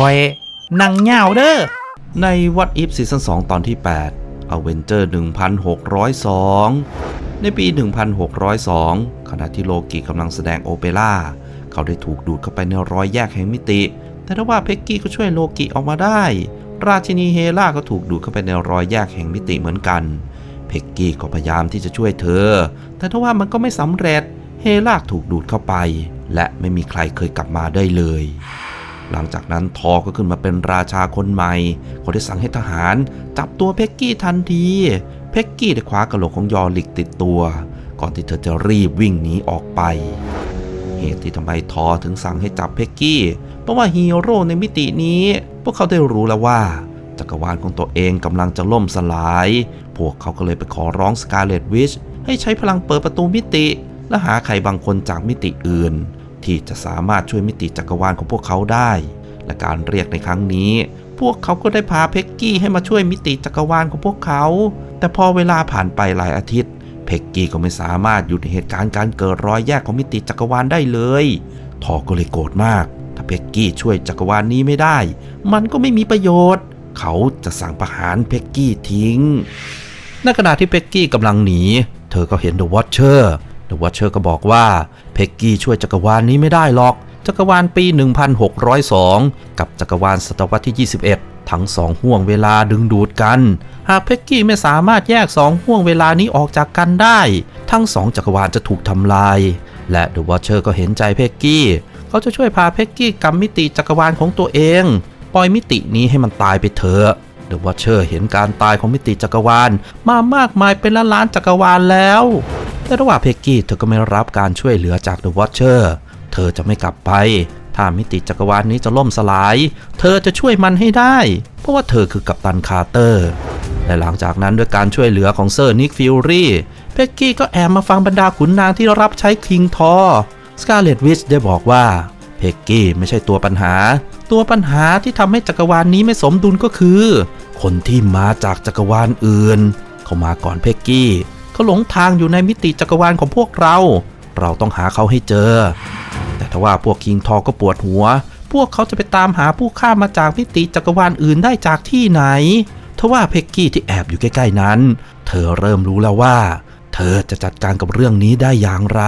คอยนังเงาเด้อ ใน What If ซีซั่น2 ตอนที่ 8 Avenger 1602 ในปี 1602 ขณะที่โลกิกำลังแสดงโอเปร่า เขาได้ถูกดูดเข้าไปในรอยแยกแห่งมิติ แต่ถ้าว่าเพ็กกี้ก็ช่วยโลกิออกมาได้ ราชินีเฮล่าก็ถูกดูดเข้าไปในรอยแยกแห่งมิติเหมือนกัน เพ็กกี้ก็พยายามที่จะช่วยเธอ แต่ถ้าว่ามันก็ไม่สำเร็จ เฮล่าถูกดูดเข้าไป และไม่มีใครเคยกลับมาได้เลย หลังจากนั้นทอก็ขึ้นมาเป็นราชาคนใหม่เขาได้สั่งให้ทหารจับตัวเพ็กกี้ทันที เพ็กกี้ได้คว้ากระโหลกของยอริกติดตัว ก่อนที่เธอจะรีบวิ่งหนีออกไป เหตุที่ทำไมทอถึงสั่งให้จับเพ็กกี้ เพราะว่าฮีโร่ในมิตินี้ พวกเขาได้รู้แล้วว่า จักรวาลของตัวเองกำลังจะล่มสลาย พวกเขาก็เลยไปขอร้องสกาเลตวิชให้ใช้พลังเปิดประตูมิติ และหาใครบางคนจากมิติอื่น ที่จะสามารถช่วยมิติจักรวาลของพวกเขาได้ และการเรียกในครั้งนี้ พวกเขาก็ได้พาเพ็กกี้ให้มาช่วยมิติจักรวาลของพวกเขา แต่พอเวลาผ่านไปหลายอาทิตย์ เพ็กกี้ก็ไม่สามารถหยุดเหตุการณ์การเกิดรอยแยกของมิติจักรวาลได้เลยทอก็เลยโกรธมาก ถ้าเพ็กกี้ช่วยจักรวาลนี้ไม่ได้ มันก็ไม่มีประโยชน์ เขาจะสั่งประหารเพ็กกี้ทิ้งในขณะที่เพ็กกี้กำลังหนี เธอก็เห็นเดอะวอ t เชอร์ เดอะวอ t เชอร์ก็บอกว่า กกี้ช่วยจักรวาลนี้ไม่ได้หรอก จักรวาลปี 1602 กับจักรวาลศตวรรษที่ 21 ทั้งสองห่วงเวลาดึงดูดกัน หากเพ็กกี้ไม่สามารถแยกสองห่วงเวลานี้ออกจากกันได้ ทั้งสองจักรวาลจะถูกทำลาย และเดอะวอ t เชอร์ก็เห็นใจเพ็กกี้ เขาจะช่วยพาเพ็กกี้กลับมิติจักรวาลของตัวเอง ปล่อยมิตินี้ให้มันตายไปเถอะเดอะวอ t เชอร์เห็นการตายของมิติจักรวาลมามากมายเป็นล้านล้านๆจักรวาลแล้ว แต่ระหว่างเพ็กกี้เธอก็ไม่รับการช่วยเหลือจากเดอะวอ t เชอร์เธอจะไม่กลับไป ถ้ามิติจักรวาลนี้จะล่มสลาย เธอจะช่วยมันให้ได้ เพราะว่าเธอคือกัปตันคาร์เตอร์และหลังจากนั้นด้วยการช่วยเหลือของเซอร์นิกฟิวรี่เพ็กกี้ก็แอบมาฟังบรรดาขุนนางที่รับใช้คิงทอสกาเลตวิชได้บอกว่าเพ็กกี้ไม่ใช่ตัวปัญหา ตัวปัญหาที่ทำให้จักรวาลนี้ไม่สมดุลก็คือ คนที่มาจากจักรวาลอื่น เขามาก่อนเพ็กกี้ เขาหลงทางอยู่ในมิติจักรวาลของพวกเรา เราต้องหาเขาให้เจอ แต่ถ้าว่าพวกคิงทอก็ปวดหัว พวกเขาจะไปตามหาผู้ข้ามมาจากมิติจักรวาลอื่นได้จากที่ไหนทว่าเพ็กกี้ที่แอบอยู่ใกล้ๆนั้น เธอเริ่มรู้แล้วว่า เธอจะจัดการกับเรื่องนี้ได้อย่างไร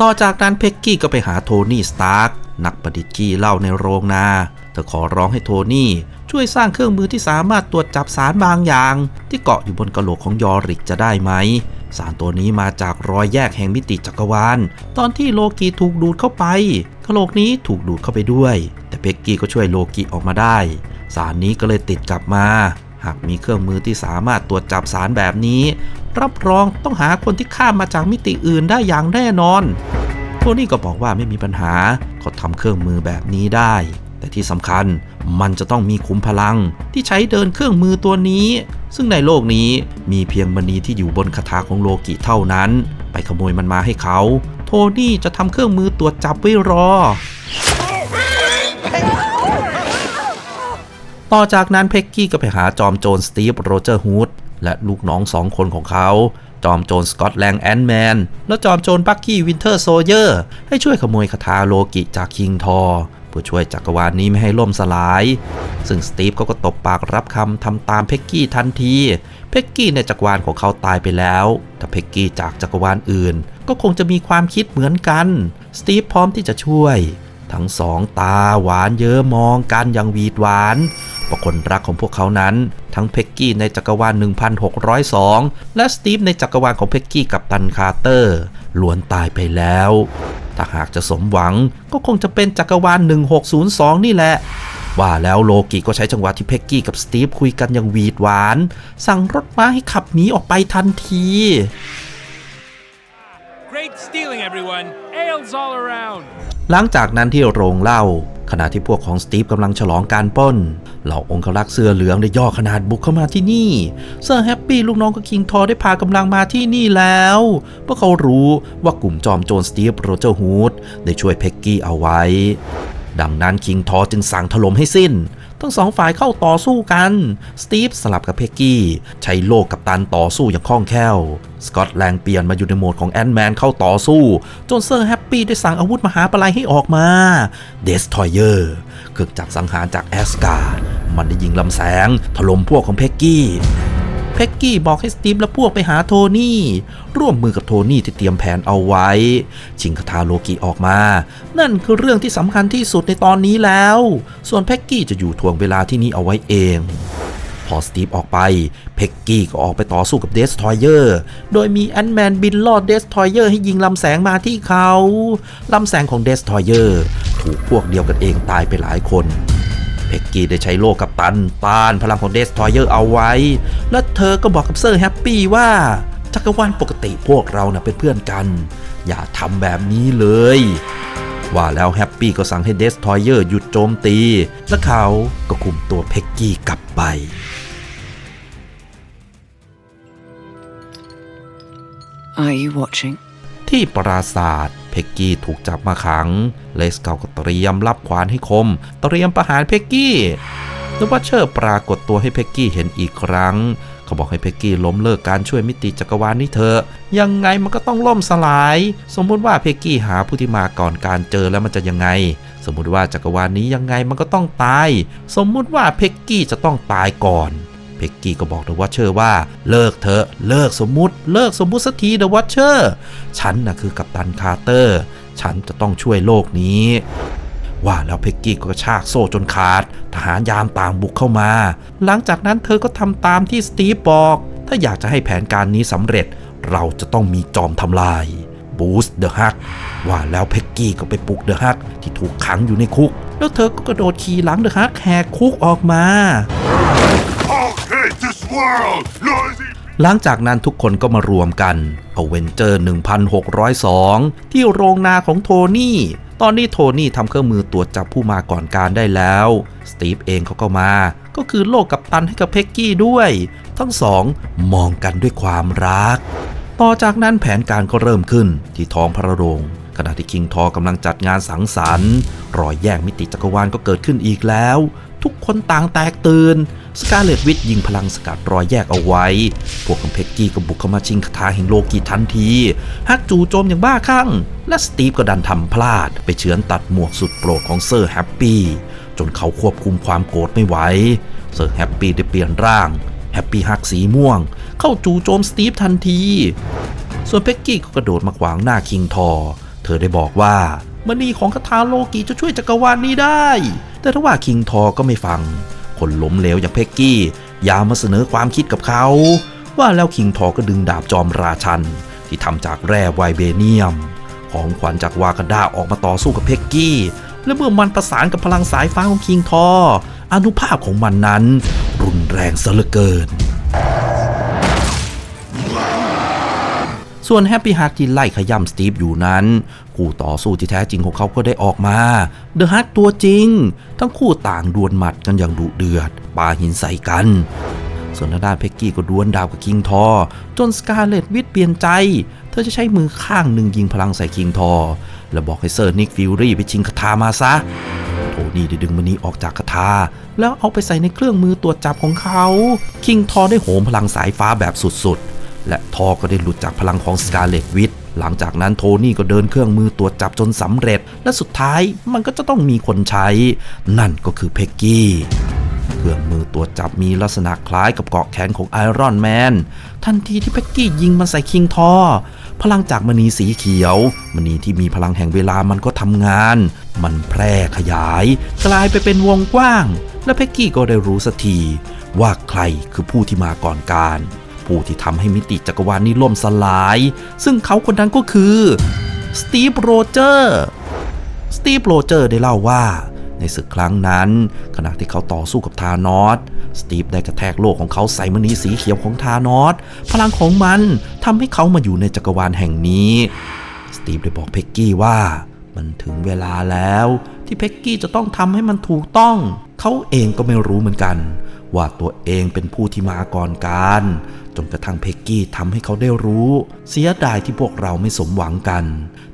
ต่อจากนั้นเพ็กกี้ก็ไปหาโทนี่สตาร์กนักประดิษฐ์ขี้เหล้าในโรงนา เธอขอร้องให้โทนี่ ช่วยสร้างเครื่องมือที่สามารถตรวจจับสารบางอย่าง ที่เกาะอยู่บนกระโหลกของยอริกจะได้ไหม สารตัวนี้มาจากรอยแยกแห่งมิติจักรวาล ตอนที่โลกีถูกดูดเข้าไปกระโหลกนี้ถูกดูดเข้าไปด้วย แต่เพ็กกี้ก็ช่วยโลกีออกมาได้ สารนี้ก็เลยติดกลับมา หากมีเครื่องมือที่สามารถตรวจจับสารแบบนี้ รับรองต้องหาคนที่ข้ามมาจากมิติอื่นได้อย่างแน่นอนโทนี่ก็บอกว่าไม่มีปัญหาเขาทำเครื่องมือแบบนี้ได้ แต่ที่สำคัญมันจะต้องมีขุมพลังที่ใช้เดินเครื่องมือตัวนี้ ซึ่งในโลกนี้มีเพียงมณีที่อยู่บนคาถาของโลกิเท่านั้น ไปขโมยมันมาให้เขา โทนี่จะทำเครื่องมือตรวจจับไว้รอ ต่อจากนั้นเพ็กกี้ก็ไปหาจอมโจรสตีฟโรเจอร์ฮูดและลูกน้องสองคนของเขาจอมโจรสกอตแลงแอนด์แมนและจอมโจรบักกี้วินเทอร์โซเยอร์ ให้ช่วยขโมยคาถาโลกิจากคิงทอ เพื่อช่วยจักรวาลนี้ไม่ให้ล่มสลาย ซึ่งสตีฟเขาก็ตบปากรับคำทำตามเพ็กกี้ทันที เพ็กกี้ในจักรวาลของเขาตายไปแล้ว ถ้าเพ็กกี้จากจักรวาลอื่น ก็คงจะมีความคิดเหมือนกัน สตีฟพร้อมที่จะช่วย ทั้งสองตาหวานเย้อมองกันอย่างหวีดหวานเพราคนรักของพวกเขานั้น ทั้งเพ็กกี้ในจักรวาล 1602 และสตีฟในจักรวาลของเพ็กกี้กับตันคาร์เตอร์ล้วนตายไปแล้ว ถ้าหากจะสมหวังก็คงจะเป็นจักรวาล 1602 นี่แหละ ว่าแล้วโลกิก็ใช้จังหวะที่เพ็กกี้กับสตีฟคุยกันอย่างหวีดหวาน สั่งรถม้าให้ขับหนีออกไปทันที Great stealing, everyone. Ales all around. หลังจากนั้นที่โรงเล่า ขณะที่พวกของสตีฟกำลังฉลองการป้น เหล่าองครักษ์เสื้อเหลืองได้ย่อขนาดบุกเข้ามาที่นี่ เซอร์แฮปปี้ลูกน้องกับคิงทอได้พากำลังมาที่นี่แล้ว เพราะเขารู้ว่ากลุ่มจอมโจรสตีฟโรเจอร์ฮูดได้ช่วยเพ็กกี้เอาไว้ ดังนั้นคิงทอจึงสั่งถล่มให้สิ้น ทั้งสองฝ่ายเข้าต่อสู้กัน สตีฟสลับกับเพกกี้ ใช้โลกกับตันต่อสู้อย่างคล่องแคล่ว สกอตแลงเปลี่ยนมาอยู่ในโหมดของแอนด์แมนเข้าต่อสู้ จนเซอร์แฮปปี้ได้สั่งอาวุธมหาปลายให้ออกมา เดสทอยเยอร์เครื่องจักรสังหารจากแอสการ์มันได้ยิงลำแสงถล่มพวกของเพกกี้ เพ็กกี้บอกให้สตีฟและพวกไปหาโทนี่ ร่วมมือกับโทนี่ที่เตรียมแผนเอาไว้ ชิงคาทาโลกิออกมา นั่นคือเรื่องที่สำคัญที่สุดในตอนนี้แล้ว ส่วนเพ็กกี้จะอยู่ทวงเวลาที่นี่เอาไว้เองพอสตีฟออกไป เพกกี้ก็ออกไปต่อสู้กับเดสทอยเยอร์ โดยมีแอนด์แมนบินลอดเดสทอยเยอร์ให้ยิงลำแสงมาที่เขา ลำแสงของเดสทอยเยอร์ ถูกพวกเดียวกันเองตายไปหลายคน เพกกี้ได้ใช้โลกกับตันต้านพลังของเดสทอยเยอร์เอาไว้ และเธอก็บอกกับเซอร์แฮปปี้ว่าจักรวาลปกติพวกเรานะ่ะเป็นเพื่อนกัน อย่าทำแบบนี้เลย ว่าแล้วแฮปปี้ก็สั่งให้เดสทอยเยอร์หยุดโจมตี และเขาก็คุมตัวเพกกี้กลับไป Are you watching? ที่ปราศาสตร์ เพ็กกี้ถูกจับมาขัง เลสเกาก็เตรียมรับขวานให้คม เตรียมประหารเพ็กกี้แต่ว่าเชอร์ปรากฏตัวให้เพ็กกี้เห็นอีกครั้ง เขาบอกให้เพ็กกี้ล้มเลิกการช่วยมิติจักรวาลนี้เถอะ ยังไงมันก็ต้องล่มสลาย สมมุติว่าเพ็กกี้หาผู้ที่มาก่อนการเจอแล้วมันจะยังไง สมมุติว่าจักรวาลนี้ยังไงมันก็ต้องตาย สมมุติว่าเพ็กกี้จะต้องตายก่อน เพกกี้ก็บอกเดอะวัชเชอร์ว่าเลิกเถอะเลิกสมมุติ เลิกสมมุติสักทีเดอะวัชเชอร์ฉันน่ะคือกัปตันคาร์เตอร์ ฉันจะต้องช่วยโลกนี้ว่าแล้วเพ็กกี้ก็ชากโซ่จนขาด ทหารยามต่างบุกเข้ามา หลังจากนั้นเธอก็ทำตามที่สตีฟบอก ถ้าอยากจะให้แผนการนี้สำเร็จ เราจะต้องมีจอมทำลาย บูสเดอะฮัก ว่าแล้วเพ็กกี้ก็ไปปลุกเดอะฮักที่ถูกขังอยู่ในคุก แล้วเธอก็กระโดดขี่หลังเดอะฮักแหกคุกออกมา หลังจากนั้นทุกคนก็มารวมกันเอาเวนเจอร์ 1602 ที่โรงนาของโทนี่ ตอนนี้โทนี่ทำเครื่องมือตรวจจับผู้มาก่อนการได้แล้ว สตีฟเองเขาก็มา ก็คือโลกกับตันให้กับเพ็กกี้ด้วย ทั้งสองมองกันด้วยความรัก ต่อจากนั้นแผนการก็เริ่มขึ้นที่ท้องพระโรงขณะที่คิงทอกำลังจัดงานสังสรรค์ รอยแยกมิติจักรวาลก็เกิดขึ้นอีกแล้ว ทุกคนต่างแตกตื่น สกาเลตวิทยิงพลังสกัดรอยแยกเอาไว้ พวกของเพกกี้ก็บุกเข้ามาชิงคาถาแห่งโลกีทันที ฮักจู่โจมอย่างบ้าคลั่ง และสตีฟก็ดันทำพลาด ไปเฉือนตัดหมวกสุดโปรดของเซอร์แฮปปี้ จนเขาควบคุมความโกรธไม่ไหว เซอร์แฮปปี้ได้เปลี่ยนร่าง แฮปปี้ฮักสีม่วง เข้าจู่โจมสตีฟทันที ส่วนเพ็กกี้ก็กระโดดมาขวางหน้าคิงทอ เธอได้บอกว่ามณีของคาถาโลกีจะช่วยจักรวาลนี้ได้ แต่ถ้าว่าคิงทอก็ไม่ฟัง คนล้มเหลวอย่างเพ็กกี้ยามาเสนอความคิดกับเขา ว่าแล้วคิงทอก็ดึงดาบจอมราชัน ที่ทำจากแร่ไวเบเนียม ของขวัญจากวากาด้าออกมาต่อสู้กับเพ็กกี้ และเมื่อมันประสานกับพลังสายฟ้าของคิงทอ อนุภาพของมันนั้น รุนแรงซะเหลือเกิน ส่วนแฮปปี้ฮาร์ t ที่ไล่ขย่ำสตีฟอยู่นั้น คู่ต่อสู้ที่แท้จริงของเขาก็ได้ออกมาเดอะฮักตัวจริง ทั้งคู่ต่างดวลหมัดกันอย่างดุเดือดปาหินใส่กัน ส่วนทางด้านเพ็กกี้ก็ดวลดาวกับคิงทอ จนสกาเลตวิทเปลี่ยนใจ เธอจะใช้มือข้างหนึ่งยิงพลังใส่คิงทอ แล้วบอกให้เซอร์นิกฟิวรี่ไปชิงคาถามาซะโทนี่ได้ดึงมันนี้ออกจากคาถาแล้วเอาไปใส่ในเครื่องมือตรวจจับของเขา คิงทอได้โหมพลังสายฟ้าแบบสุดๆ และทอก็ได้หลุดจากพลังของสกาเลตวิทหลังจากนั้นโทนี่ก็เดินเครื่องมือตรวจจับจนสำเร็จ และสุดท้ายมันก็จะต้องมีคนใช้ นั่นก็คือเพกกี้เครื่องมือตรวจจับมีลักษณะคล้ายกับเกาะแขนของไอรอนแมน ทันทีที่เพ็กกี้ยิงมันใส่คิงทอ พลังจากมณีสีเขียว มณีที่มีพลังแห่งเวลามันก็ทำงาน มันแพร่ขยาย กลายไปเป็นวงกว้าง และเพ็กกี้ก็ได้รู้สักทีว่าใครคือผู้ที่มาก่อนการ ผู้ที่ทำให้มิติจักรวาลนี้ล่มสลาย ซึ่งเขาคนนั้นก็คือสตีฟโรเจอร์สตีฟโรเจอร์ได้เล่าว่าในศึกครั้งนั้น ขณะที่เขาต่อสู้กับธานอสสตีฟได้กระแทกโลกของเขาใส่มณีสีเขียวของธานอสพลังของมันทำให้เขามาอยู่ในจักรวาลแห่งนี้สตีฟได้บอกเพ็กกี้ว่ามันถึงเวลาแล้วที่เพ็กกี้จะต้องทำให้มันถูกต้อง เขาเองก็ไม่รู้เหมือนกัน ว่าตัวเองเป็นผู้ที่มาก่อนการ จนกระทั่งเพ็กกี้ทำให้เขาได้รู้ เสียดายที่พวกเราไม่สมหวังกัน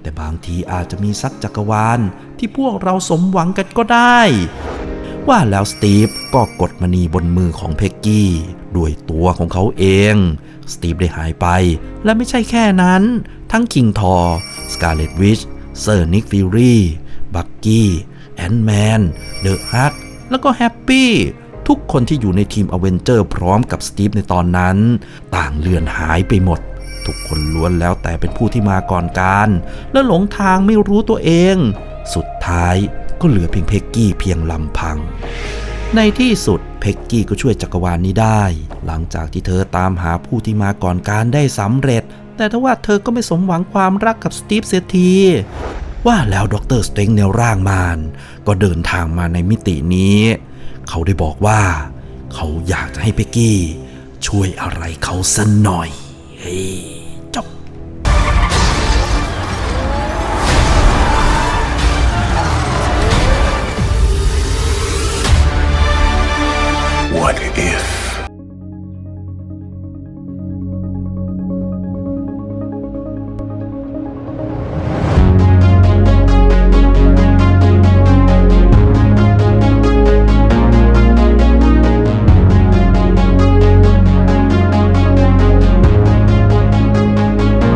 แต่บางทีอาจจะมีสักจักรวาลที่พวกเราสมหวังกันก็ได้ ว่าแล้วสตีฟก็กดมณีบนมือของเพ็กกี้ด้วยตัวของเขาเอง สตีฟได้หายไป และไม่ใช่แค่นั้น ทั้งคิงทอร์สกาเลตวิชเซอร์นิกฟิลลี่บักกี้แอนแมนเดอะฮักแล้วก็แฮปปี้ ทุกคนที่อยู่ในทีมอเวนเจอร์พร้อมกับสตีฟในตอนนั้น ต่างเลือนหายไปหมด ทุกคนล้วนแล้วแต่เป็นผู้ที่มาก่อนการ และหลงทางไม่รู้ตัวเอง สุดท้ายก็เหลือเพียงเพ็กกี้เพียงลำพัง ในที่สุดเพ็กกี้ก็ช่วยจักรวาลนี้ได้ หลังจากที่เธอตามหาผู้ที่มาก่อนการได้สำเร็จ แต่ทว่าเธอก็ไม่สมหวังความรักกับสตีฟเสียทีว่าแล้วด็อกเตอร์สเตงในร่างมารก็เดินทางมาในมิตินี้ เขาได้บอกว่า เขาอยากจะให้เป็กกี้ ช่วยอะไรเขาสักหน่อยเฮ้จบ